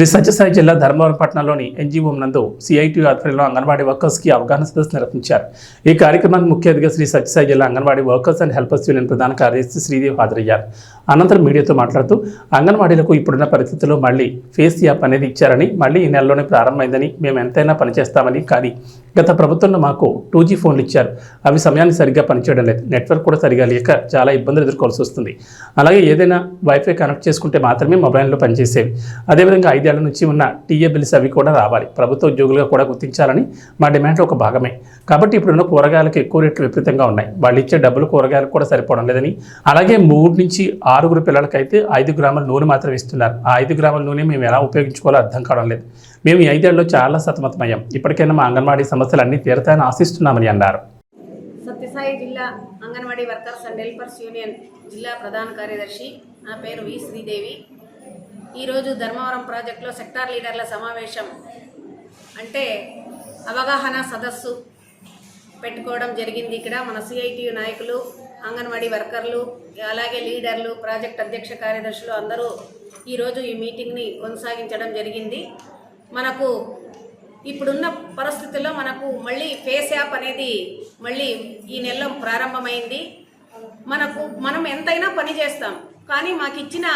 శ్రీ సత్యసాయి జిల్లా ధర్మవరం పట్టణంలోని ఎన్జీఓ నందు సిఐటి ఆధ్వర్యంలో అంగన్వాడీ వర్కర్స్కి అవగాహన సదస్సు నిర్వహించారు. ఈ కార్యక్రమానికి ముఖ్య అతిథిగా శ్రీ సత్యసాయి జిల్లా anganwadi workers and helpers union ప్రధాన కార్యదర్శి శ్రీదేవి హాజరయ్యారు. అనంతరం మీడియాతో మాట్లాడుతూ అంగన్వాడీలకు ఇప్పుడున్న పరిస్థితుల్లో మళ్ళీ ఫేస్ యాప్ అనేది ఇచ్చారని మళ్ళీ ఈ నెలలోనే ప్రారంభమైందని మేము ఎంతైనా పనిచేస్తామని కానీ గత ప్రభుత్వంలో మాకు టూ జీ ఫోన్లు ఇచ్చారు. అవి సమయాన్ని సరిగ్గా పనిచేయడం లేదు. నెట్వర్క్ కూడా సరిగా లేక చాలా ఇబ్బందులు ఎదుర్కోవాల్సి వస్తుంది. అలాగే ఏదైనా వైఫై కనెక్ట్ చేసుకుంటే మాత్రమే మొబైల్లో పనిచేసేవి. అదేవిధంగా ఐదేళ్ళ నుంచి ఉన్న టీఏ బిల్స్ అవి కూడా రావాలి. ప్రభుత్వ ఉద్యోగులుగా కూడా గుర్తించాలని మా డిమాండ్లో ఒక భాగమే. కాబట్టి ఇప్పుడున్న కూరగాయలకు ఎక్కువ రేట్లు విపరీతంగా ఉన్నాయి. వాళ్ళు ఇచ్చే డబ్బులు కూరగాయలకు కూడా సరిపోవడం లేదని. అలాగే మూడు నుంచి ఆరుగురు పిల్లలకైతే ఐదు గ్రాముల నూనె మాత్రం ఇస్తున్నారు. ఆ ఐదు గ్రాముల నూనె మేము ఎలా ఉపయోగించుకోవాలో అర్థం కావడం లేదు. మేము ఈ ఐదేళ్ళలో చాలా సతమతమయ్యాం. ఇప్పటికైనా మా అంగన్వాడీ సమస్యలు అన్నీ తీరతాయని ఆశిస్తున్నామని అన్నారు. సత్యసాయి జిల్లా anganwadi workers and helpers union జిల్లా ప్రధాన కార్యదర్శి. నా పేరు వి శ్రీదేవి. ఈరోజు ధర్మవరం ప్రాజెక్టులో సెక్టార్ లీడర్ల సమావేశం. అంటే అవగాహన సదస్సు పెట్టుకోవడం జరిగింది ఇక్కడ. మన సిఐటియు నాయకులు అంగన్వాడీ వర్కర్లు అలాగే లీడర్లు ప్రాజెక్ట్ అధ్యక్ష కార్యదర్శులు అందరూ ఈరోజు ఈ మీటింగ్ని కొనసాగించడం జరిగింది. మనకు ఇప్పుడున్న పరిస్థితుల్లో మనకు మళ్ళీ ఫేస్ యాప్ అనేది మళ్ళీ ఈ నెలలో ప్రారంభమైంది. మనకు మనం ఎంతైనా పని చేస్తాం. కానీ మాకు ఇచ్చిన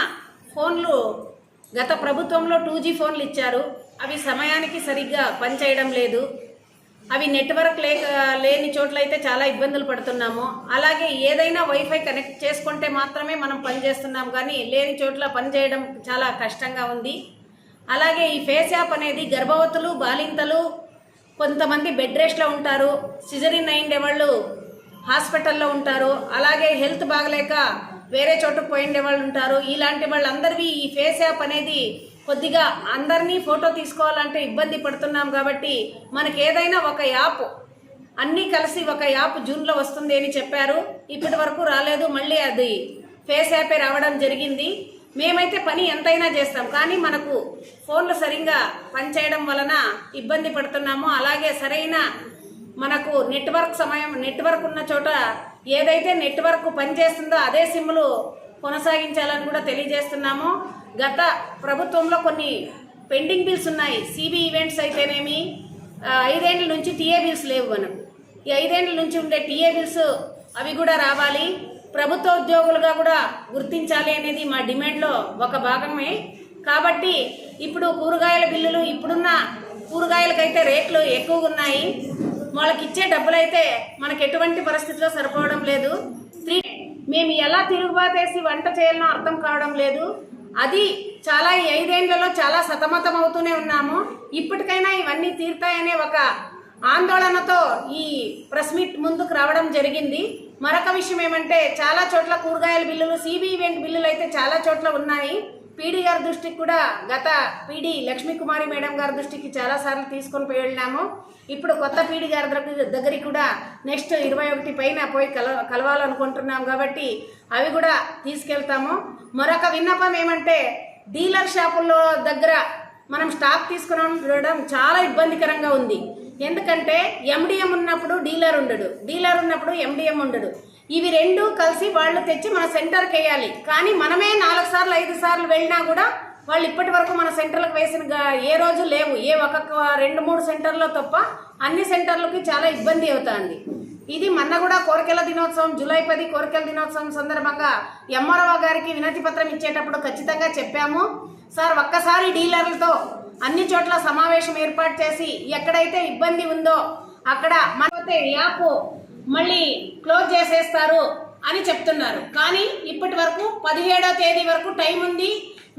ఫోన్లు గత ప్రభుత్వంలో టూ జీ ఫోన్లు ఇచ్చారు అవి సమయానికి సరిగ్గా పనిచేయడం లేదు. అవి నెట్వర్క్ లేక లేని చోట్లయితే చాలా ఇబ్బందులు పడుతున్నాము. అలాగే ఏదైనా వైఫై కనెక్ట్ చేసుకుంటే మాత్రమే మనం పనిచేస్తున్నాం కానీ లేని చోట్ల పనిచేయడం చాలా కష్టంగా ఉంది. అలాగే ఈ ఫేస్ యాప్ అనేది గర్భవతులు బాలింతలు కొంతమంది బెడ్ రెస్ట్లో ఉంటారు. సిజరిన్ అయిండే వాళ్ళు హాస్పిటల్లో ఉంటారు. అలాగే హెల్త్ బాగలేక వేరే చోటుకు పోయిండే వాళ్ళు ఉంటారు. ఇలాంటి వాళ్ళందరివి ఈ ఫేస్ యాప్ అనేది కొద్దిగా అందరినీ ఫోటో తీసుకోవాలంటే ఇబ్బంది పడుతున్నాం కాబట్టి మనకి ఏదైనా ఒక యాప్ అన్నీ కలిసి ఒక యాప్ జూన్లో వస్తుంది అని చెప్పారు. ఇప్పటి వరకు రాలేదు. మళ్ళీ అది ఫేస్ యాపే రావడం జరిగింది. మేమైతే పని ఎంతైనా చేస్తాం. కానీ మనకు ఫోన్లు సరిగ్గా పనిచేయడం వలన ఇబ్బంది పడుతున్నాము. అలాగే సరైన మనకు నెట్వర్క్ సమయం నెట్వర్క్ ఉన్న చోట ఏదైతే నెట్వర్క్ పనిచేస్తుందో అదే సిమ్లు కొనసాగించాలని కూడా తెలియజేస్తున్నాము. గత ప్రభుత్వంలో కొన్ని పెండింగ్ బిల్స్ ఉన్నాయి. సిబి ఈవెంట్స్ అయితేనేమి ఐదేండ్ల నుంచి టీఏ బిల్స్ లేవు మనకు. ఈ ఐదేండ్ల నుంచి ఉండే టీఏ బిల్స్ అవి కూడా రావాలి. ప్రభుత్వ ఉద్యోగులుగా కూడా గుర్తించాలి అనేది మా డిమాండ్లో ఒక భాగమే. కాబట్టి ఇప్పుడు కూరగాయల బిల్లులు ఇప్పుడున్న కూరగాయలకైతే రేట్లు ఎక్కువగా ఉన్నాయి. వాళ్ళకి ఇచ్చే డబ్బులైతే మనకు ఎటువంటి పరిస్థితిలో సరిపోవడం లేదు. త్రీ మేము ఎలా తిరుగుబాతేసి వంట చేయాలనో అర్థం కావడం లేదు. అది చాలా ఈ ఐదేళ్ళలో చాలా సతమతం అవుతూనే ఉన్నాము. ఇప్పటికైనా ఇవన్నీ తీరుతాయనే ఒక ఆందోళనతో ఈ ప్రెస్ మీట్ ముందుకు రావడం జరిగింది. మరొక విషయం ఏమంటే చాలా చోట్ల కూరగాయల బిల్లులు సిబి ఈవెంట్ బిల్లులు అయితే చాలా చోట్ల ఉన్నాయి. పీడీ గారి దృష్టికి కూడా గత పీడీ లక్ష్మీ కుమారి మేడం గారి దృష్టికి చాలా సార్లు తీసుకొని పోయి వెళ్ళాము ఇప్పుడు కొత్త పీడీ గారి దగ్గర దగ్గరికి కూడా నెక్స్ట్ ఇరవై ఒకటి పైన పోయి కల కలవాలనుకుంటున్నాం కాబట్టి అవి కూడా తీసుకెళ్తాము. మరొక విన్నపం ఏమంటే డీలర్ షాపుల్లో దగ్గర మనం స్టాక్ తీసుకుని చాలా ఇబ్బందికరంగా ఉంది. ఎందుకంటే ఎండిఎం ఉన్నప్పుడు డీలర్ ఉండడు. డీలర్ ఉన్నప్పుడు ఎండిఎం ఉండడు. ఇవి రెండు కలిసి వాళ్ళు తెచ్చి మన సెంటర్కి వేయాలి కానీ మనమే నాలుగు సార్లు ఐదు సార్లు వెళ్ళినా కూడా వాళ్ళు ఇప్పటి వరకు మన సెంటర్లకు వేసిన ఏ రోజు లేవు. ఏ ఒక్కొక్క రెండు మూడు సెంటర్లో తప్ప అన్ని సెంటర్లకి చాలా ఇబ్బంది అవుతుంది. ఇది మొన్న కూడా కోరికల దినోత్సవం జూలై పది కోరికల దినోత్సవం సందర్భంగా ఎంఆర్ఓ గారికి వినతి పత్రం ఇచ్చేటప్పుడు ఖచ్చితంగా చెప్పాము. సార్ ఒక్కసారి డీలర్లతో అన్ని చోట్ల సమావేశం ఏర్పాటు చేసి ఎక్కడైతే ఇబ్బంది ఉందో అక్కడ మనతే యాప్ మళ్ళీ క్లోజ్ చేసేస్తారు అని చెప్తున్నారు. కానీ ఇప్పటి వరకు పదిహేడో తేదీ వరకు టైం ఉంది.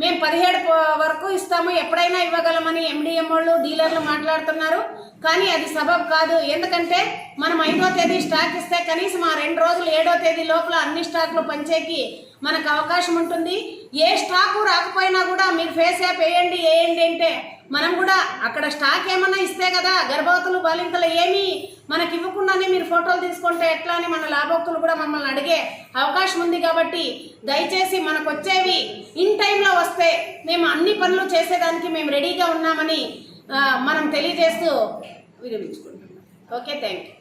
మేము పదిహేడు వరకు ఇస్తాము. ఎప్పుడైనా ఇవ్వగలమని ఎండిఎం వాళ్ళు డీలర్లు మాట్లాడుతున్నారు. కానీ అది సబబ్ కాదు. ఎందుకంటే మనం ఐదో తేదీ స్టాక్ ఇస్తే కనీసం ఆ రెండు రోజులు ఏడో తేదీ లోపల అన్ని స్టాక్లు పంచేకి మనకు అవకాశం ఉంటుంది. ఏ స్టాకు రాకపోయినా కూడా మీరు ఫేస్ యాప్ వేయండి వేయండి అంటే మనం కూడా అక్కడ స్టాక్ ఏమన్నా ఇస్తే కదా గర్భవతులు బాలింతలు ఏమీ మనకి ఇవ్వకుండానే మీరు ఫోటోలు తీసుకుంటే ఎట్లా అని మన లాభోక్తులు కూడా మమ్మల్ని అడిగే అవకాశం ఉంది కాబట్టి దయచేసి మనకు వచ్చేవి ఇన్ టైంలో వస్తే మేము అన్ని పనులు చేసేదానికి మేము రెడీగా ఉన్నామని మనం తెలియజేస్తూ విరమించుకుంటున్నాం. Okay thank you